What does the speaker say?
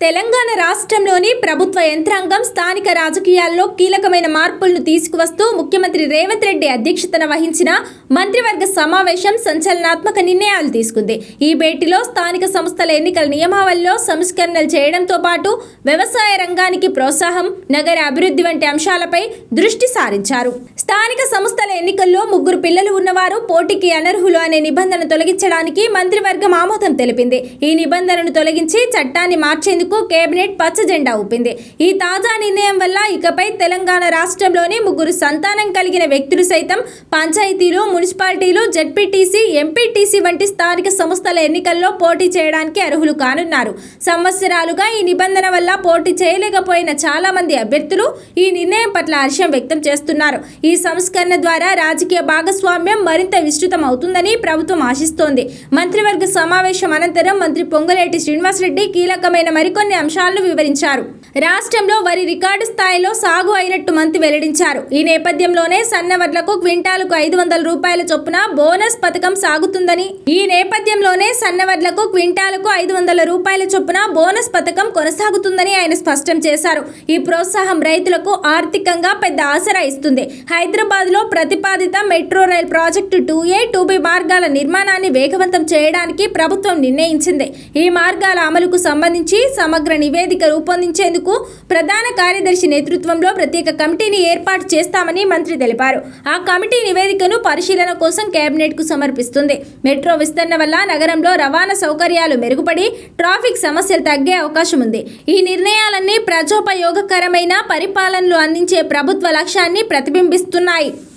తెలంగాణ రాష్ట్రంలోని ప్రభుత్వ యంత్రాంగం స్థానిక రాజకీయాల్లో కీలకమైన మార్పులను తీసుకువస్తూ ముఖ్యమంత్రి రేవంత్ రెడ్డి అధ్యక్షతన వహించిన మంత్రివర్గ సమావేశం సంచలనాత్మక నిర్ణయాలు తీసుకుంది. ఈ భేటీలో స్థానిక సంస్థల ఎన్నికల నియమావళిలో సంస్కరణలు చేయడంతో పాటు వ్యవసాయ రంగానికి ప్రోత్సాహం నగర అభివృద్ధి వంటి అంశాలపై దృష్టి సారించారు. స్థానిక సంస్థల ఎన్నికల్లో ముగ్గురు పిల్లలు ఉన్నవారు పోటీకి అనర్హులు అనే నిబంధన తొలగించడానికి మంత్రివర్గం ఆమోదం తెలిపింది. ఈ నిబంధనను తొలగించి చట్టాన్ని మార్చేందుకు కేబినెట్ పచ్చ జెండా ఊపింది. ఈ తాజా నిర్ణయం వల్ల ఇకపై తెలంగాణ రాష్ట్రంలోని ముగ్గురు సంతానం కలిగిన వ్యక్తులు సైతం పంచాయతీలు మున్సిపాలిటీలు జెడ్పీటీసీ ఎంపీటీసీ వంటి స్థానిక సంస్థల ఎన్నికల్లో పోటీ చేయడానికి అర్హులు కానున్నారు. సంవత్సరాలుగా ఈ నిబంధన వల్ల పోటీ చేయలేకపోయిన చాలా మంది అభ్యర్థులు ఈ నిర్ణయం పట్ల హర్షం వ్యక్తం చేస్తున్నారు. ఈ సంస్కరణ ద్వారా రాజకీయ భాగస్వామ్యం మరింత విస్తృతం అవుతుందని ప్రభుత్వం ఆశిస్తోంది. మంత్రివర్గ సమావేశం అనంతరం మంత్రి పొంగులేటి శ్రీనివాసరెడ్డి కీలకమైన మరికొన్ని అంశాలను వివరించారు. రాష్ట్రంలో వరి రికార్డు స్థాయిలో సాగు అయినట్టు మంత్రి వెల్లడించారు. ఈ నేపథ్యంలోనే సన్నవడ్లకు క్వింటాలకు ఐదు వందల రూపాయల చొప్పున బోనస్ పథకం సాగుతుందని ఈ నేపథ్యంలోనే సన్నవడ్లకు క్వింటాలకు ఐదు వందల రూపాయల చొప్పున బోనస్ పథకం కొనసాగుతుందని ఆయన స్పష్టం చేశారు. ఈ ప్రోత్సాహం రైతులకు ఆర్థికంగా పెద్ద ఆసరా ఇస్తుంది. హైదరాబాద్లో ప్రతిపాదిత metro rail project two A two B మార్గాల నిర్మాణాన్ని వేగవంతం చేయడానికి ప్రభుత్వం నిర్ణయించింది. ఈ మార్గాల అమలుకు సంబంధించి సమగ్ర నివేదిక రూపొందించేందుకు ప్రధాన కార్యదర్శి నేతృత్వంలో ప్రత్యేక కమిటీని ఏర్పాటు చేస్తామని మంత్రి తెలిపారు. ఆ కమిటీ నివేదికను పరిశీలన కోసం కేబినెట్కు సమర్పిస్తుంది. మెట్రో విస్తరణ వల్ల నగరంలో రవాణా సౌకర్యాలు మెరుగుపడి ట్రాఫిక్ సమస్యలు తగ్గే అవకాశం ఉంది. ఈ నిర్ణయాలన్నీ ప్రజోపయోగకరమైన పరిపాలనలు అందించే ప్రభుత్వ లక్ష్యాన్ని ప్రతిబింబిస్తున్నాయి.